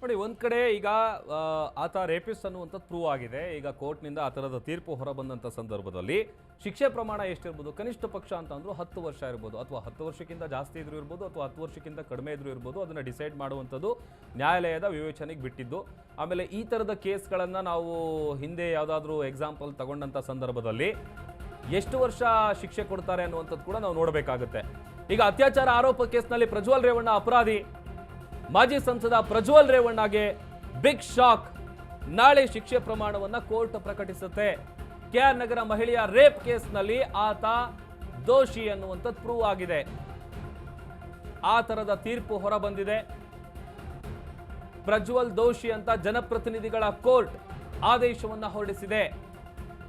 ನೋಡಿ, ಒಂದು ಕಡೆ ಈಗ ಆತ ರೇಪಿಸ್ಟ್ ಅನ್ನುವಂಥದ್ದು ಪ್ರೂವ್ ಆಗಿದೆ. ಈಗ ಕೋರ್ಟ್ನಿಂದ ಆ ಥರದ ತೀರ್ಪು ಹೊರಬಂದಂಥ ಸಂದರ್ಭದಲ್ಲಿ ಶಿಕ್ಷೆ ಪ್ರಮಾಣ ಎಷ್ಟಿರ್ಬೋದು, ಕನಿಷ್ಠ ಪಕ್ಷ ಅಂತ ಹತ್ತು ವರ್ಷ ಇರ್ಬೋದು, ಅಥವಾ ಹತ್ತು ವರ್ಷಕ್ಕಿಂತ ಜಾಸ್ತಿ ಇದ್ರೂ ಇರ್ಬೋದು, ಅಥವಾ ಹತ್ತು ವರ್ಷಕ್ಕಿಂತ ಕಡಿಮೆ ಇದ್ರೂ ಇರ್ಬೋದು, ಅದನ್ನು ಡಿಸೈಡ್ ಮಾಡುವಂಥದ್ದು ನ್ಯಾಯಾಲಯದ ವಿವೇಚನೆಗೆ ಬಿಟ್ಟಿದ್ದು. ಆಮೇಲೆ ಈ ಥರದ ಕೇಸ್ಗಳನ್ನು ನಾವು ಹಿಂದೆ ಯಾವುದಾದ್ರೂ ಎಕ್ಸಾಂಪಲ್ ತಗೊಂಡಂಥ ಸಂದರ್ಭದಲ್ಲಿ ಎಷ್ಟು ವರ್ಷ ಶಿಕ್ಷೆ ಕೊಡ್ತಾರೆ ಅನ್ನುವಂಥದ್ದು ಕೂಡ ನಾವು ನೋಡಬೇಕಾಗುತ್ತೆ. ಈಗ ಅತ್ಯಾಚಾರ ಆರೋಪ ಕೇಸ್ನಲ್ಲಿ ಪ್ರಜ್ವಲ್ ರೇವಣ್ಣ ಅಪರಾಧಿ. ಮಾಜಿ ಸಂಸದ ಪ್ರಜ್ವಲ್ ರೇವಣ್ಣಗೆ ಬಿಗ್ ಶಾಕ್. ನಾಳೆ ಶಿಕ್ಷೆ ಪ್ರಮಾಣವನ್ನ ಕೋರ್ಟ್ ಪ್ರಕಟಿಸುತ್ತೆ. ಕೆಆರ್ ನಗರ ಮಹಿಳೆಯ ರೇಪ್ ಕೇಸ್ನಲ್ಲಿ ಆತ ದೋಷಿ ಅನ್ನುವಂಥದ್ದು ಪ್ರೂವ್ ಆಗಿದೆ. ಆ ಥರದ ತೀರ್ಪು ಹೊರಬಂದಿದೆ. ಪ್ರಜ್ವಲ್ ದೋಷಿ ಅಂತ ಜನಪ್ರತಿನಿಧಿಗಳ ಕೋರ್ಟ್ ಆದೇಶವನ್ನ ಹೊರಡಿಸಿದೆ.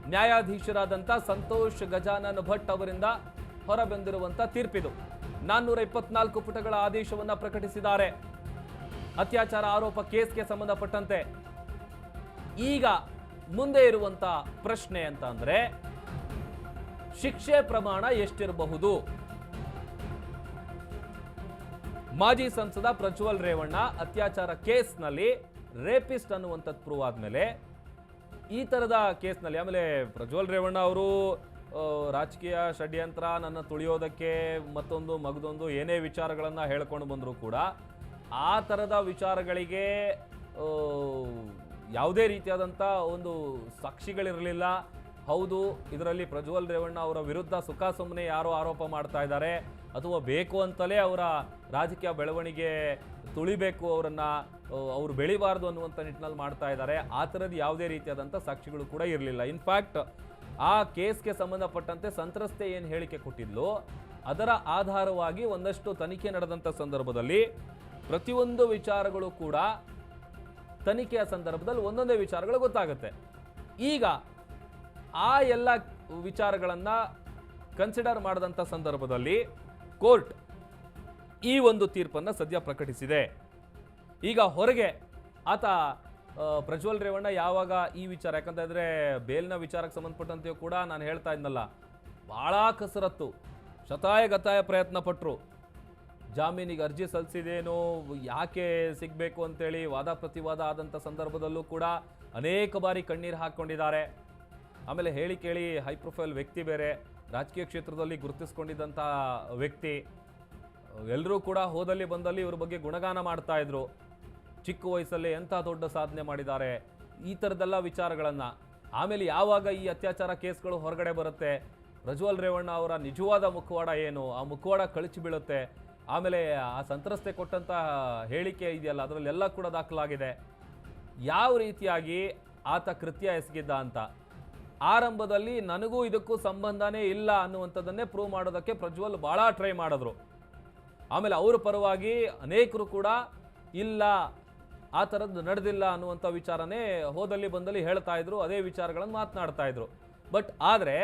ನ್ಯಾಯಾಧೀಶರಾದಂಥ ಸಂತೋಷ್ ಗಜಾನನ್ ಭಟ್ ಅವರಿಂದ ಹೊರಬಂದಿರುವಂಥ ತೀರ್ಪಿದು. ನಾನ್ನೂರ ಇಪ್ಪತ್ನಾಲ್ಕು ಪುಟಗಳ ಆದೇಶವನ್ನ ಪ್ರಕಟಿಸಿದ್ದಾರೆ. ಅತ್ಯಾಚಾರ ಆರೋಪ ಕೇಸ್ಗೆ ಸಂಬಂಧಪಟ್ಟಂತೆ ಈಗ ಮುಂದೆ ಇರುವಂತ ಪ್ರಶ್ನೆ ಅಂತ ಅಂದ್ರೆ, ಶಿಕ್ಷೆ ಪ್ರಮಾಣ ಎಷ್ಟಿರಬಹುದು? ಮಾಜಿ ಸಂಸದ ಪ್ರಜ್ವಲ್ ರೇವಣ್ಣ ಅತ್ಯಾಚಾರ ಕೇಸ್ನಲ್ಲಿ ರೇಪಿಸ್ಟ್ ಅನ್ನುವಂಥದ್ದು ಪ್ರೂವ್ ಆದ್ಮೇಲೆ ಈ ಥರದ ಕೇಸ್ನಲ್ಲಿ, ಆಮೇಲೆ ಪ್ರಜ್ವಲ್ ರೇವಣ್ಣ ಅವರು ರಾಜಕೀಯ ಷಡ್ಯಂತ್ರ ನನ್ನ ತುಳಿಯೋದಕ್ಕೆ ಮತ್ತೊಂದು ಮಗದೊಂದು ಏನೇ ವಿಚಾರಗಳನ್ನು ಹೇಳ್ಕೊಂಡು ಬಂದರೂ ಕೂಡ ಆ ಥರದ ವಿಚಾರಗಳಿಗೆ ಯಾವುದೇ ರೀತಿಯಾದಂಥ ಒಂದು ಸಾಕ್ಷಿಗಳಿರಲಿಲ್ಲ. ಹೌದು, ಇದರಲ್ಲಿ ಪ್ರಜ್ವಲ್ ರೇವಣ್ಣ ಅವರ ವಿರುದ್ಧ ಸುಖ ಸುಮ್ಮನೆ ಯಾರೋ ಆರೋಪ ಮಾಡ್ತಾ ಇದ್ದಾರೆ. ಅಥವಾ ಬೇಕು ಅಂತಲೇ ಅವರ ರಾಜಕೀಯ ಬೆಳವಣಿಗೆ ತುಳಿಬೇಕು ಅವರನ್ನು ಅವರು ಬೆಳಿಬಾರ್ದು ಅನ್ನುವಂಥ ನಿಟ್ಟಿನಲ್ಲಿ ಮಾಡ್ತಾ ಇದ್ದಾರೆ. ಆ ಥರದ್ದು ಯಾವುದೇ ರೀತಿಯಾದಂಥ ಸಾಕ್ಷಿಗಳು ಕೂಡ ಇರಲಿಲ್ಲ. ಇನ್ಫ್ಯಾಕ್ಟ್ ಆ ಕೇಸ್ಗೆ ಸಂಬಂಧಪಟ್ಟಂತೆ ಸಂತ್ರಸ್ತೆ ಏನು ಹೇಳಿಕೆ ಕೊಟ್ಟಿದ್ಲು, ಅದರ ಆಧಾರವಾಗಿ ಒಂದಷ್ಟು ತನಿಖೆ ನಡೆದಂಥ ಸಂದರ್ಭದಲ್ಲಿ ಪ್ರತಿಯೊಂದು ವಿಚಾರಗಳು ಕೂಡ ತನಿಖೆಯ ಸಂದರ್ಭದಲ್ಲಿ ಒಂದೊಂದೇ ವಿಚಾರಗಳು ಗೊತ್ತಾಗುತ್ತೆ. ಈಗ ಆ ಎಲ್ಲ ವಿಚಾರಗಳನ್ನು ಕನ್ಸಿಡರ್ ಮಾಡಿದಂಥ ಸಂದರ್ಭದಲ್ಲಿ ಕೋರ್ಟ್ ಈ ಒಂದು ತೀರ್ಪನ್ನು ಸದ್ಯ ಪ್ರಕಟಿಸಿದೆ. ಈಗ ಹೊರಗೆ ಆತ ಪ್ರಜ್ವಲ್ ರೇವಣ್ಣ ಯಾವಾಗ ಈ ವಿಚಾರ, ಯಾಕಂತಂದರೆ ಬೇಲ್ನ ವಿಚಾರಕ್ಕೆ ಸಂಬಂಧಪಟ್ಟಂತೆಯೂ ಕೂಡ ನಾನು ಹೇಳ್ತಾ ಇದ್ನಲ್ಲ, ಭಾಳ ಕಸರತ್ತು ಶತಾಯ ಗತಾಯ ಪ್ರಯತ್ನ ಪಟ್ಟರು ಜಾಮೀನಿಗೆ ಅರ್ಜಿ ಸಲ್ಲಿಸಿದೇನು, ಯಾಕೆ ಸಿಗಬೇಕು ಅಂತೇಳಿ ವಾದ ಪ್ರತಿವಾದ ಆದಂಥ ಸಂದರ್ಭದಲ್ಲೂ ಕೂಡ ಅನೇಕ ಬಾರಿ ಕಣ್ಣೀರು ಹಾಕ್ಕೊಂಡಿದ್ದಾರೆ. ಆಮೇಲೆ ಹೇಳಿ ಕೇಳಿ ಹೈ ಪ್ರೊಫೈಲ್ ವ್ಯಕ್ತಿ ಬೇರೆ, ರಾಜಕೀಯ ಕ್ಷೇತ್ರದಲ್ಲಿ ಗುರುತಿಸ್ಕೊಂಡಿದ್ದಂಥ ವ್ಯಕ್ತಿ. ಎಲ್ಲರೂ ಕೂಡ ಹೋದಲ್ಲಿ ಬಂದಲ್ಲಿ ಇವ್ರ ಬಗ್ಗೆ ಗುಣಗಾನ ಮಾಡ್ತಾ ಇದ್ರು. ಚಿಕ್ಕ ವಯಸ್ಸಲ್ಲಿ ಎಂಥ ದೊಡ್ಡ ಸಾಧನೆ ಮಾಡಿದ್ದಾರೆ. ಈ ಥರದ್ದೆಲ್ಲ ವಿಚಾರಗಳನ್ನು. ಆಮೇಲೆ ಯಾವಾಗ ಈ ಅತ್ಯಾಚಾರ ಕೇಸ್ಗಳು ಹೊರಗಡೆ ಬರುತ್ತೆ? ಪ್ರಜ್ವಲ್ ರೇವಣ್ಣ ಅವರ ನಿಜವಾದ ಮುಖವಾಡ ಏನು? ಆ ಮುಖವಾಡ ಕಳಚಿ ಬೀಳುತ್ತೆ. ಆಮೇಲೆ ಆ ಸಂತ್ರಸ್ತೆ ಕೊಟ್ಟಂಥ ಹೇಳಿಕೆ ಇದೆಯಲ್ಲ, ಅದರಲ್ಲೆಲ್ಲ ಕೂಡ ದಾಖಲಾಗಿದೆ. ಯಾವ ರೀತಿಯಾಗಿ ಆತ ಕೃತ್ಯ ಎಸಗಿದ್ದ ಅಂತ? ಆರಂಭದಲ್ಲಿ ನನಗೂ ಇದಕ್ಕೂ ಸಂಬಂಧನೇ ಇಲ್ಲ ಅನ್ನುವಂಥದ್ದನ್ನೇ ಪ್ರೂವ್ ಮಾಡೋದಕ್ಕೆ ಪ್ರಜ್ವಲ್ ಭಾಳ ಟ್ರೈ ಮಾಡಿದ್ರು. ಆಮೇಲೆ ಅವ್ರ ಪರವಾಗಿ ಅನೇಕರು ಕೂಡ ಇಲ್ಲ, ಆ ಥರದ್ದು ನಡೆದಿಲ್ಲ ಅನ್ನುವಂಥ ವಿಚಾರನೇ ಹೋದಲ್ಲಿ ಬಂದಲ್ಲಿ ಹೇಳ್ತಾ ಇದ್ರು, ಅದೇ ವಿಚಾರಗಳನ್ನು ಮಾತನಾಡ್ತಾ ಇದ್ರು. ಬಟ್ ಆದರೆ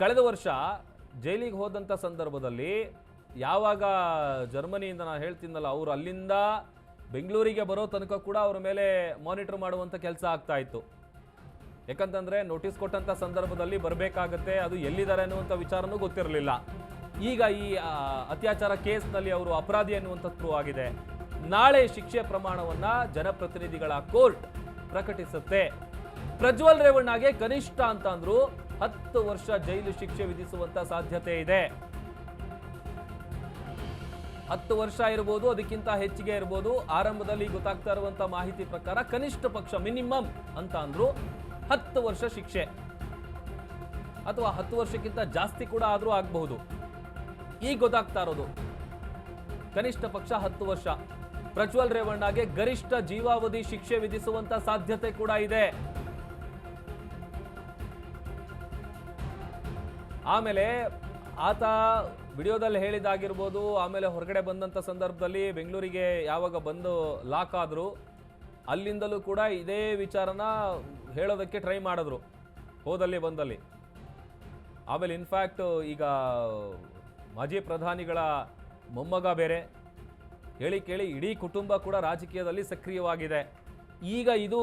ಕಳೆದ ವರ್ಷ ಜೈಲಿಗೆ ಹೋದಂಥ ಸಂದರ್ಭದಲ್ಲಿ ಯಾವಾಗ ಜರ್ಮನಿಯಿಂದ ನಾನು ಹೇಳ್ತೀನಲ್ಲ ಅವರು ಅಲ್ಲಿಂದ ಬೆಂಗಳೂರಿಗೆ ಬರೋ ತನಕ ಕೂಡ ಅವರ ಮೇಲೆ ಮಾನಿಟರ್ ಮಾಡುವಂಥ ಕೆಲಸ ಆಗ್ತಾ ಇತ್ತು. ಯಾಕಂತಂದರೆ ನೋಟಿಸ್ ಕೊಟ್ಟಂಥ ಸಂದರ್ಭದಲ್ಲಿ ಬರಬೇಕಾಗತ್ತೆ, ಅದು ಎಲ್ಲಿದ್ದಾರೆ ಅನ್ನುವಂಥ ವಿಚಾರನೂ ಗೊತ್ತಿರಲಿಲ್ಲ. ಈಗ ಈ ಅತ್ಯಾಚಾರ ಕೇಸ್ನಲ್ಲಿ ಅವರು ಅಪರಾಧಿ ಅನ್ನುವಂಥ ಪ್ರೂವ್ ಆಗಿದೆ. ನಾಳೆ ಶಿಕ್ಷೆ ಪ್ರಮಾಣವನ್ನು ಜನಪ್ರತಿನಿಧಿಗಳ ಕೋರ್ಟ್ ಪ್ರಕಟಿಸುತ್ತೆ. ಪ್ರಜ್ವಲ್ ರೇವಣ್ಣಗೆ ಕನಿಷ್ಠ ಅಂತ ಅಂದ್ರು ಹತ್ತು ವರ್ಷ ಜೈಲು ಶಿಕ್ಷೆ ವಿಧಿಸುವಂತ ಸಾಧ್ಯತೆ ಇದೆ. ಹತ್ತು ವರ್ಷ ಇರ್ಬೋದು, ಅದಕ್ಕಿಂತ ಹೆಚ್ಚಿಗೆ ಇರ್ಬೋದು, ಆರಂಭದಲ್ಲಿ ಗೊತ್ತಾಗ್ತಾ ಇರುವಂತ ಮಾಹಿತಿ ಪ್ರಕಾರ ಕನಿಷ್ಠ ಪಕ್ಷ ಮಿನಿಮಮ್ ಅಂತ ಅಂದ್ರು ಹತ್ತು ವರ್ಷ ಶಿಕ್ಷೆ. ಅಥವಾ ಹತ್ತು ವರ್ಷಕ್ಕಿಂತ ಜಾಸ್ತಿ ಕೂಡ ಆದರೂ ಆಗಬಹುದು. ಈಗ ಗೊತ್ತಾಗ್ತಾ ಇರೋದು, ಕನಿಷ್ಠ ಪಕ್ಷ ಹತ್ತು ವರ್ಷ. ಪ್ರಜ್ವಲ್ ರೇವಣ್ಣಗೆ ಗರಿಷ್ಠ ಜೀವಾವಧಿ ಶಿಕ್ಷೆ ವಿಧಿಸುವಂತ ಸಾಧ್ಯತೆ ಕೂಡ ಇದೆ. ಆಮೇಲೆ ಆತ ವಿಡಿಯೋದಲ್ಲಿ ಹೇಳಿದಾಗಿರ್ಬೋದು ಆಮೇಲೆ ಹೊರಗಡೆ ಬಂದಂಥ ಸಂದರ್ಭದಲ್ಲಿ ಬೆಂಗಳೂರಿಗೆ ಯಾವಾಗ ಬಂದು ಲಾಕ್ ಆದರು, ಅಲ್ಲಿಂದಲೂ ಕೂಡ ಇದೇ ವಿಚಾರನ ಹೇಳೋದಕ್ಕೆ ಟ್ರೈ ಮಾಡಿದ್ರು, ಹೋದಲ್ಲಿ ಬಂದಲ್ಲಿ. ಆಮೇಲೆ ಇನ್ಫ್ಯಾಕ್ಟು ಈಗ ಮಾಜಿ ಪ್ರಧಾನಿಗಳ ಮೊಮ್ಮಗ ಬೇರೆ, ಹೇಳಿ ಕೇಳಿ ಇಡೀ ಕುಟುಂಬ ಕೂಡ ರಾಜಕೀಯದಲ್ಲಿ ಸಕ್ರಿಯವಾಗಿದೆ. ಈಗ ಇದು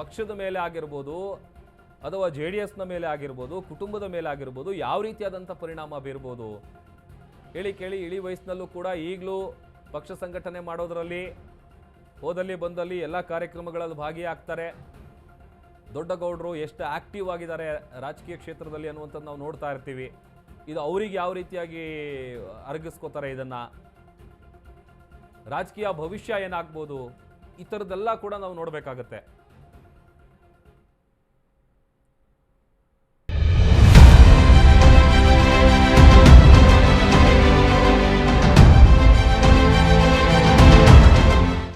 ಪಕ್ಷದ ಮೇಲೆ ಆಗಿರ್ಬೋದು ಅಥವಾ ಜೆ ಡಿ ಎಸ್ನ ಮೇಲೆ ಆಗಿರ್ಬೋದು, ಕುಟುಂಬದ ಮೇಲೆ ಆಗಿರ್ಬೋದು, ಯಾವ ರೀತಿಯಾದಂಥ ಪರಿಣಾಮ ಬೀರ್ಬೋದು? ಹೇಳಿ ಕೇಳಿ, ಇಳಿ ವಯಸ್ಸಿನಲ್ಲೂ ಕೂಡ ಈಗಲೂ ಪಕ್ಷ ಸಂಘಟನೆ ಮಾಡೋದರಲ್ಲಿ, ಹೋದಲ್ಲಿ ಬಂದಲ್ಲಿ ಎಲ್ಲ ಕಾರ್ಯಕ್ರಮಗಳಲ್ಲಿ ಭಾಗಿಯಾಗ್ತಾರೆ. ದೊಡ್ಡ ಗೌಡರು ಎಷ್ಟು ಆಕ್ಟಿವ್ ಆಗಿದ್ದಾರೆ ರಾಜಕೀಯ ಕ್ಷೇತ್ರದಲ್ಲಿ ಅನ್ನುವಂಥದ್ದು ನಾವು ನೋಡ್ತಾ ಇರ್ತೀವಿ. ಇದು ಅವರಿಗೆ ಯಾವ ರೀತಿಯಾಗಿ ಅರಗಿಸ್ಕೋತಾರೆ ಇದನ್ನು? ರಾಜಕೀಯ ಭವಿಷ್ಯ ಏನಾಗ್ಬೋದು? ಈ ಥರದ್ದೆಲ್ಲ ಕೂಡ ನಾವು ನೋಡಬೇಕಾಗತ್ತೆ.